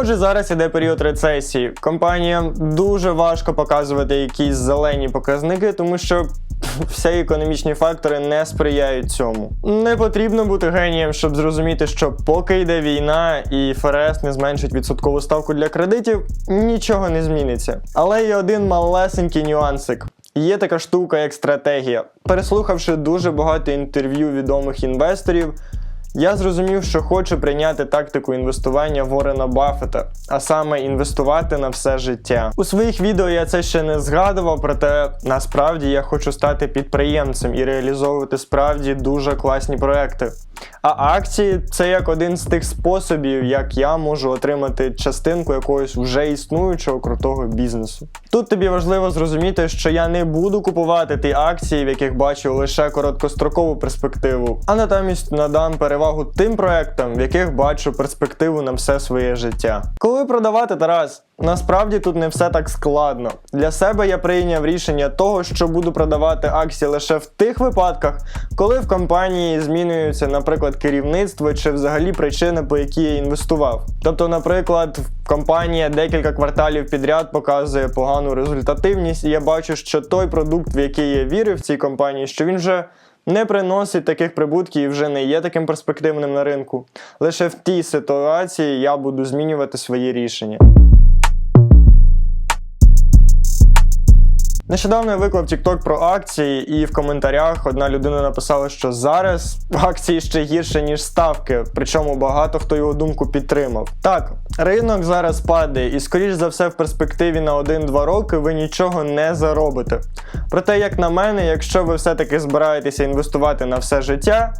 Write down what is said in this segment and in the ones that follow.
Отже, зараз іде період рецесії. Компаніям дуже важко показувати якісь зелені показники, тому що всі економічні фактори не сприяють цьому. Не потрібно бути генієм, щоб зрозуміти, що поки йде війна і ФРС не зменшить відсоткову ставку для кредитів, нічого не зміниться. Але є один малесенький нюансик. Є така штука, як стратегія. Переслухавши дуже багато інтерв'ю відомих інвесторів, я зрозумів, що хочу прийняти тактику інвестування Ворена Баффета, а саме інвестувати на все життя. У своїх відео я це ще не згадував, проте насправді я хочу стати підприємцем і реалізовувати справді дуже класні проекти. А акції це як один з тих способів, як я можу отримати частинку якогось вже існуючого крутого бізнесу. Тут тобі важливо зрозуміти, що я не буду купувати ті акції, в яких бачу лише короткострокову перспективу, а натомість надам перевагу тим проектам, в яких бачу перспективу на все своє життя. Коли продавати Тарас? Насправді тут не все так складно. Для себе я прийняв рішення того, що буду продавати акції лише в тих випадках, коли в компанії змінюється, наприклад, керівництво чи взагалі причини, по які я інвестував. Тобто, наприклад, компанія декілька кварталів підряд показує погану результативність, і я бачу, що той продукт, в який я вірив в цій компанії, що він вже не приносить таких прибутків і вже не є таким перспективним на ринку. Лише в тій ситуації я буду змінювати свої рішення. Нещодавно я виклав TikTok про акції, і в коментарях одна людина написала, що зараз акції ще гірше, ніж ставки, причому багато хто його думку підтримав. Так, ринок зараз падає, і скоріш за все в перспективі на 1-2 роки ви нічого не заробите. Проте, як на мене, якщо ви все-таки збираєтеся інвестувати на все життя,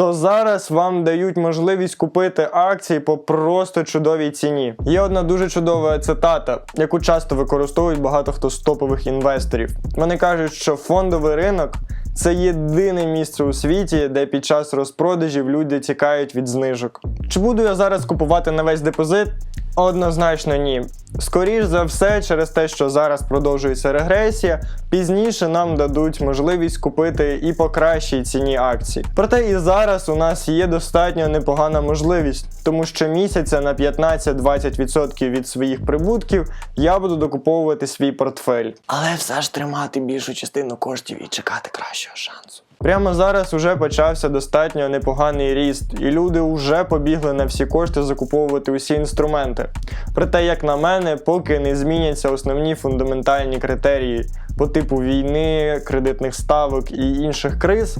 то зараз вам дають можливість купити акції по просто чудовій ціні. Є одна дуже чудова цитата, яку часто використовують багато хто з топових інвесторів. Вони кажуть, що фондовий ринок це єдине місце у світі, де під час розпродажів люди тікають від знижок. Чи буду я зараз купувати на весь депозит? Однозначно ні. Скоріш за все, через те, що зараз продовжується регресія, пізніше нам дадуть можливість купити і по кращій ціні акцій. Проте і зараз у нас є достатньо непогана можливість, тому що місяця на 15-20% від своїх прибутків я буду докуповувати свій портфель. Але все ж тримати більшу частину коштів і чекати кращого шансу. Прямо зараз вже почався достатньо непоганий ріст, і люди вже побігли на всі кошти закуповувати усі інструменти. Проте, як на мене, поки не зміняться основні фундаментальні критерії по типу війни, кредитних ставок і інших криз.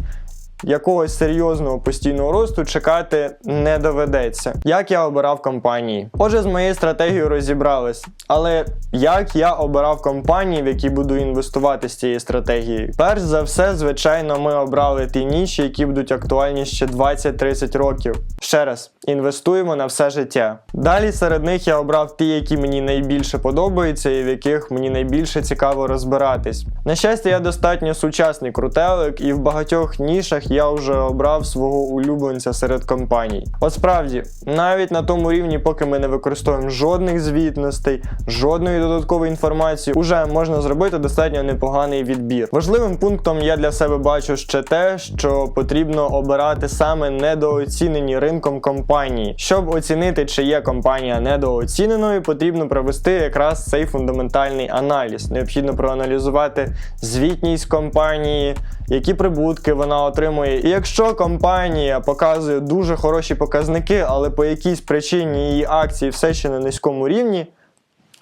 Якогось серйозного постійного росту чекати не доведеться, як я обирав компанії. Отже, з моєю стратегією розібрались. Але як я обирав компанії, в які буду інвестувати з цією стратегією? Перш за все, звичайно, ми обрали ті ніші, які будуть актуальні ще 20-30 років. Ще раз, інвестуємо на все життя. Далі серед них я обрав ті, які мені найбільше подобаються, і в яких мені найбільше цікаво розбиратись. На щастя, я достатньо сучасний крутелик, і в багатьох нішах я вже обрав свого улюбленця серед компаній. От справді, навіть на тому рівні, поки ми не використовуємо жодних звітностей, жодної додаткової інформації, уже можна зробити достатньо непоганий відбір. Важливим пунктом я для себе бачу ще те, що потрібно обирати саме недооцінені ринком компанії. Щоб оцінити, чи є компанія недооціненою, потрібно провести якраз цей фундаментальний аналіз. Необхідно проаналізувати звітність компанії, які прибутки вона отримує. І якщо компанія показує дуже хороші показники, але по якійсь причині її акції все ще на низькому рівні.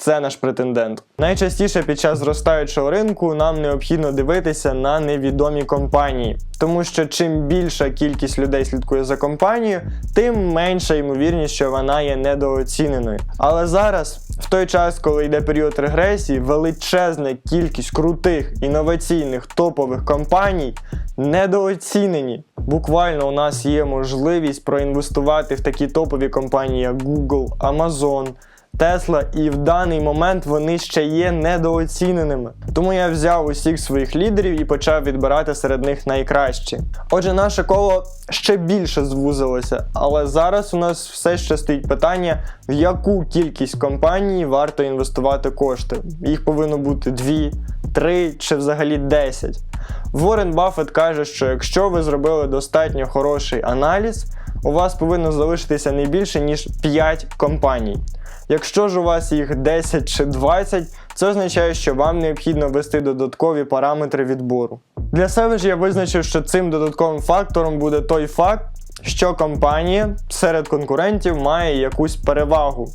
Це наш претендент. Найчастіше під час зростаючого ринку нам необхідно дивитися на невідомі компанії, тому що чим більша кількість людей слідкує за компанією, тим менша ймовірність, що вона є недооціненою. Але зараз, в той час, коли йде період регресії, величезна кількість крутих інноваційних топових компаній недооцінені. Буквально у нас є можливість проінвестувати в такі топові компанії, як Google, Amazon. Тесла, і в даний момент вони ще є недооціненими. Тому я взяв усіх своїх лідерів і почав відбирати серед них найкращі. Отже, наше коло ще більше звузилося, але зараз у нас все ще стоїть питання, в яку кількість компаній варто інвестувати кошти. Їх повинно бути 2, 3 чи взагалі 10. Ворен Баффет каже, що якщо ви зробили достатньо хороший аналіз, у вас повинно залишитися не більше ніж 5 компаній. Якщо ж у вас їх 10 чи 20, це означає, що вам необхідно ввести додаткові параметри відбору. Для себе ж я визначив, що цим додатковим фактором буде той факт, що компанія серед конкурентів має якусь перевагу.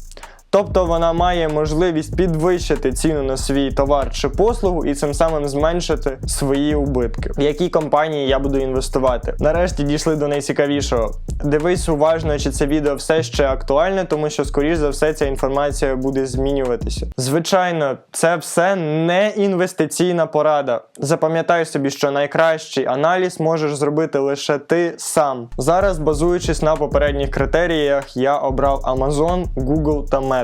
Тобто вона має можливість підвищити ціну на свій товар чи послугу і цим самим зменшити свої убитки. В які компанії я буду інвестувати? Нарешті дійшли до найцікавішого. Дивись уважно, чи це відео все ще актуальне, тому що, скоріш за все, ця інформація буде змінюватися. Звичайно, це все не інвестиційна порада. Запам'ятай собі, що найкращий аналіз можеш зробити лише ти сам. Зараз, базуючись на попередніх критеріях, я обрав Amazon, Google та Meta.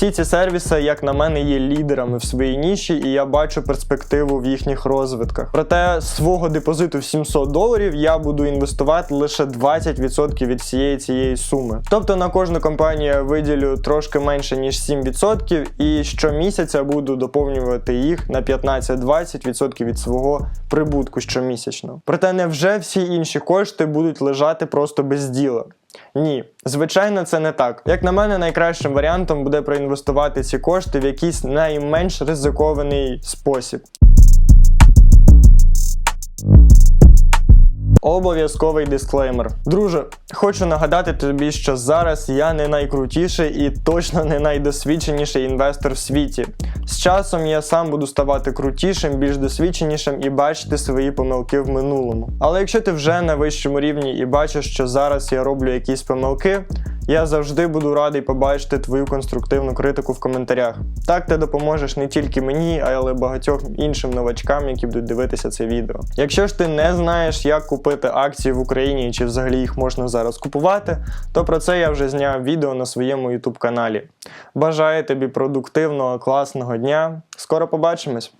Всі ці сервіси, як на мене, є лідерами в своїй ніші, і я бачу перспективу в їхніх розвитках. Проте свого депозиту в 700 доларів я буду інвестувати лише 20% від всієї цієї суми. Тобто на кожну компанію я виділю трошки менше ніж 7%, і щомісяця буду доповнювати їх на 15-20% від свого прибутку щомісячно. Проте невже всі інші кошти будуть лежати просто без діла? Ні, звичайно, це не так. Як на мене, найкращим варіантом буде проінвестувати ці кошти в якийсь найменш ризикований спосіб. Обов'язковий дисклеймер. Друже, хочу нагадати тобі, що зараз я не найкрутіший і точно не найдосвідченіший інвестор в світі. З часом я сам буду ставати крутішим, більш досвідченішим і бачити свої помилки в минулому. Але якщо ти вже на вищому рівні і бачиш, що зараз я роблю якісь помилки, я завжди буду радий побачити твою конструктивну критику в коментарях. Так ти допоможеш не тільки мені, але й багатьом іншим новачкам, які будуть дивитися це відео. Якщо ж ти не знаєш, як купити акції в Україні чи взагалі їх можна зараз купувати, то про це я вже зняв відео на своєму YouTube каналі. Бажаю тобі продуктивного, класного дня. Скоро побачимось!